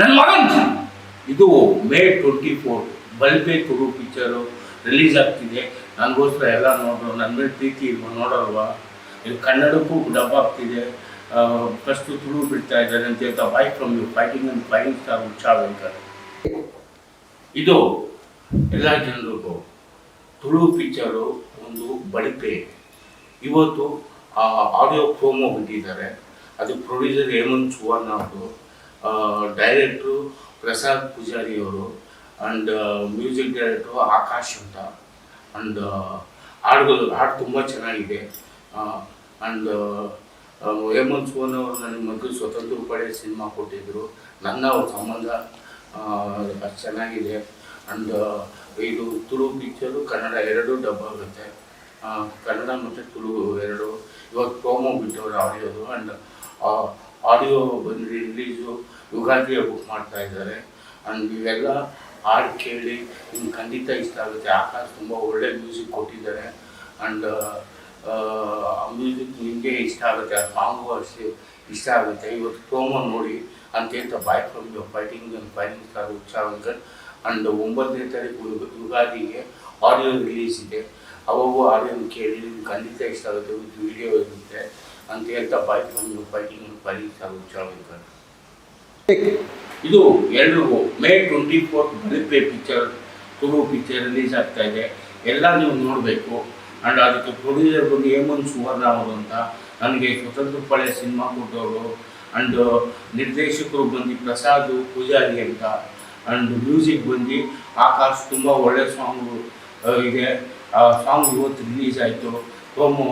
ನನ್ನ ಮಗನ್. ಇದು ಮೇ ಟ್ವೆಂಟಿ ಫೋರ್. ಬಲ್ಬೆ ಕುರು ಪಿಕ್ಚರು ರಿಲೀಸ್ ಆಗ್ತಿದೆ. ನನಗೋಸ್ಕರ ಎಲ್ಲ ನೋಡೋ. ನನ್ನ ಮೇಲೆ ಪ್ರೀತಿ ಇಲ್ವ? ನೋಡಲ್ವಾ? ಇದು ಕನ್ನಡಕ್ಕೂ ಡಬ್ ಆಗ್ತಿದೆ. ಫಸ್ಟು ತುಳು ಬಿಡ್ತಾ ಇದ್ದಾರೆ ಅಂತ ಹೇಳ್ತಾ bye from you fighting and fighting star ಉತ್ಸಾಹ ಅಂತಾರೆ ಇದು ಎಲ್ಲ ಜನರಿಗೂ ತುಳು ಪಿಕ್ಚರು ಒಂದು ಬಳಿಪೆ ಇವತ್ತು ಆ ಆಡಿಯೋ ಪ್ರೋಮೋ ಬಿಟ್ಟಿದ್ದಾರೆ. ಅದು ಪ್ರೊಡ್ಯೂಸರ್ ಹೇಮಂತ್ ಸುವರ್ಣ ಅವರು. ಡೈರೆಕ್ಟ್ರು ಪ್ರಸಾದ್ ಪೂಜಾರಿ ಅವರು ಆ್ಯಂಡ್ ಮ್ಯೂಸಿಕ್ ಡೈರೆಕ್ಟ್ರು ಆಕಾಶ್ ಅಂತ. ಆ್ಯಂಡ್ ಹಾಡುಗಳು, ಹಾಡು ತುಂಬ ಚೆನ್ನಾಗಿದೆ. ಆ್ಯಂಡ್ ಹೇಮಂತ್ ಸೋನ್ ಅವರು ನನಗೆ ಮೊದಲು ಸ್ವತಂತ್ರ ಪಡೆ ಸಿನಿಮಾ ಕೊಟ್ಟಿದ್ದರು ನನ್ನ ಅವ್ರ ಸಂಬಂಧ ಚೆನ್ನಾಗಿದೆ. ಆ್ಯಂಡ್ ಇದು ತುಳು ಪಿಕ್ಚರು ಕನ್ನಡ ಎರಡು ಡಬ್ ಆಗುತ್ತೆ. ಕನ್ನಡ ಮತ್ತು ತುಳು ಎರಡು. ಇವತ್ತು ಪ್ರೋಮೋ ಬಿಟ್ಟವ್ರು ಆಡಿಯೋದು ಆ್ಯಂಡ್ ಆಡಿಯೋ ಬಂದು ರಿಲೀಸು ಯುಗಾದಿಗೆ ಬುಕ್ ಮಾಡ್ತಾ ಇದ್ದಾರೆ. ಆ್ಯಂಡ್ ಇವೆಲ್ಲ ಹಾಡು ಕೇಳಿ ನಿಮ್ಗೆ ಖಂಡಿತ ಇಷ್ಟ ಆಗುತ್ತೆ. ಆಕಾಶ್ ತುಂಬ ಒಳ್ಳೆ ಮ್ಯೂಸಿಕ್ ಕೊಟ್ಟಿದ್ದಾರೆ. ಆ್ಯಂಡ್ ಆ ಮ್ಯೂಸಿಕ್ ನಿಮಗೆ ಇಷ್ಟ ಆಗುತ್ತೆ. ಆ ಸಾಂಗು ಅಷ್ಟೇ ಇಷ್ಟ ಆಗುತ್ತೆ. ಇವತ್ತು ಪ್ರೋಮೋ ನೋಡಿ ಅಂತ ಹೇಳ್ತಾ bye from your fighting and fighting star ಉತ್ಸಾಹ ವೆಂಕಟ್ ಆ್ಯಂಡ್ ಒಂಬತ್ತನೇ ತಾರೀಕು ಯುಗಾದಿಗೆ ಆಡಿಯೋ ರಿಲೀಸ್ ಇದೆ. ಅವಾಗೂ ಆಡಿಯೋ ಕೇಳಿ ನಿಮ್ಗೆ ಖಂಡಿತ ಇಷ್ಟ ಆಗುತ್ತೆ. ವಿತ್ ವಿಡಿಯೋ ಇರುತ್ತೆ. ಅಂತ ಹೇಳ್ತಾ ಬೈ ಒಂದು ಯು ಫೈಟಿಂಗ್ ಬಾಯಿ ಇದು ಎಲ್ರಿಗೂ May twenty fourth Balipe picture Tulu picture release ಆಗ್ತಾ ಇದೆ. ಎಲ್ಲ ನೀವು ನೋಡಬೇಕು. ಆ್ಯಂಡ್ ಅದಕ್ಕೆ ಪ್ರೊಡ್ಯೂಸರ್ ಬಂದು ಹೇಮಂತ್ ಸುವರ್ಣ ಅವರು ಅಂತ ನನಗೆ ಸ್ವತಂತ್ರ ಪಳೆಯ ಸಿನಿಮಾ ಕೊಟ್ಟವರು. ಆ್ಯಂಡ್ ನಿರ್ದೇಶಕರು ಬಂದು ಪ್ರಸಾದ್ ಪೂಜಾರಿ ಅಂತ. ಆ್ಯಂಡ್ ಮ್ಯೂಸಿಕ್ ಬಂದು ಆಕಾಶ್ ತುಂಬ ಒಳ್ಳೆ ಸಾಂಗು ಇದೆ. ಆ ಸಾಂಗ್ ಇವತ್ತು ರಿಲೀಸ್ ಆಯಿತು. ಪ್ರೋಮೋ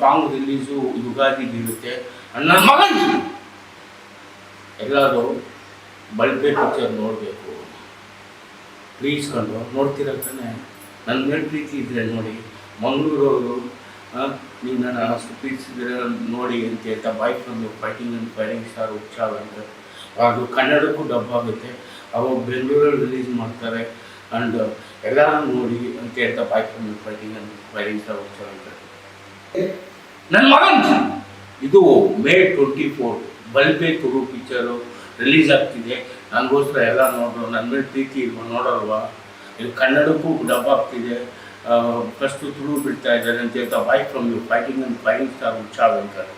ಸಾಂಗ್ ರಿಲೀಸು ಯುಗಾದಿ ಬೀಳುತ್ತೆ. ನನ್ನ ಮಗ ಎಲ್ಲರೂ ಬಲ್ಬೆ ಪಿಕ್ಚರ್ ನೋಡಬೇಕು. ಪ್ಲೀಸ್ ಕಂಡು ನೋಡ್ತೀರ ನನ್ನ ಮೇಲೆ ಪ್ರೀತಿ ಇದ್ದರೆ ನೋಡಿ, ಮಂಗಳೂರವರು ನೀವು ನನ್ನ ಪ್ರೀತಿಸಿದ್ರೆ ನೋಡಿ ಅಂತ ಹೇಳ್ತಾ ಬೈಕ್ ಬಂದು ಫೈಟಿಂಗ್ ಅಂತ ಫೈರಿಂಗ್ ಸ್ಟಾರ್ ಉತ್ಸಾಹ ಅಂತ. ಅದು ಕನ್ನಡಕ್ಕೂ ಡಬ್ ಆಗುತ್ತೆ. ಅವಾಗ ಬೆಂಗಳೂರಲ್ಲಿ ರಿಲೀಸ್ ಮಾಡ್ತಾರೆ. ಆ್ಯಂಡ್ ಎಲ್ಲರೂ ನೋಡಿ ಅಂತ ಹೇಳ್ತಾ ಬೈಕ್ ಬಂದು ಫೈಟಿಂಗ್ ಅಂತ ಫೈರಿಂಗ್ ಸ್ಟಾರ್ ಉತ್ಸಾಹ ಅಂತ. ನನ್ನ ಮಗನ್. ಇದು ಮೇ ಟ್ವೆಂಟಿ ಫೋರ್. ಬಲ್ಬೆ ಕುರು ಪಿಕ್ಚರು ರಿಲೀಸ್ ಆಗ್ತಿದೆ. ನನಗೋಸ್ಕರ ಎಲ್ಲ ನೋಡೋ. ನನ್ನ ಮೇಲೆ ಪ್ರೀತಿ ಇಲ್ವ ನೋಡಲ್ವಾ? ಇದು ಕನ್ನಡಕ್ಕೂ ಡಬ್ ಆಗ್ತಿದೆ. ಫಸ್ಟು ತುಳು ಬಿಡ್ತಾ ಇದ್ದಾರೆ ಅಂತ ಹೇಳ್ತಾ bye from you fighting and fighting star ಉತ್ಸಾಹ ವೆಂಕಟ್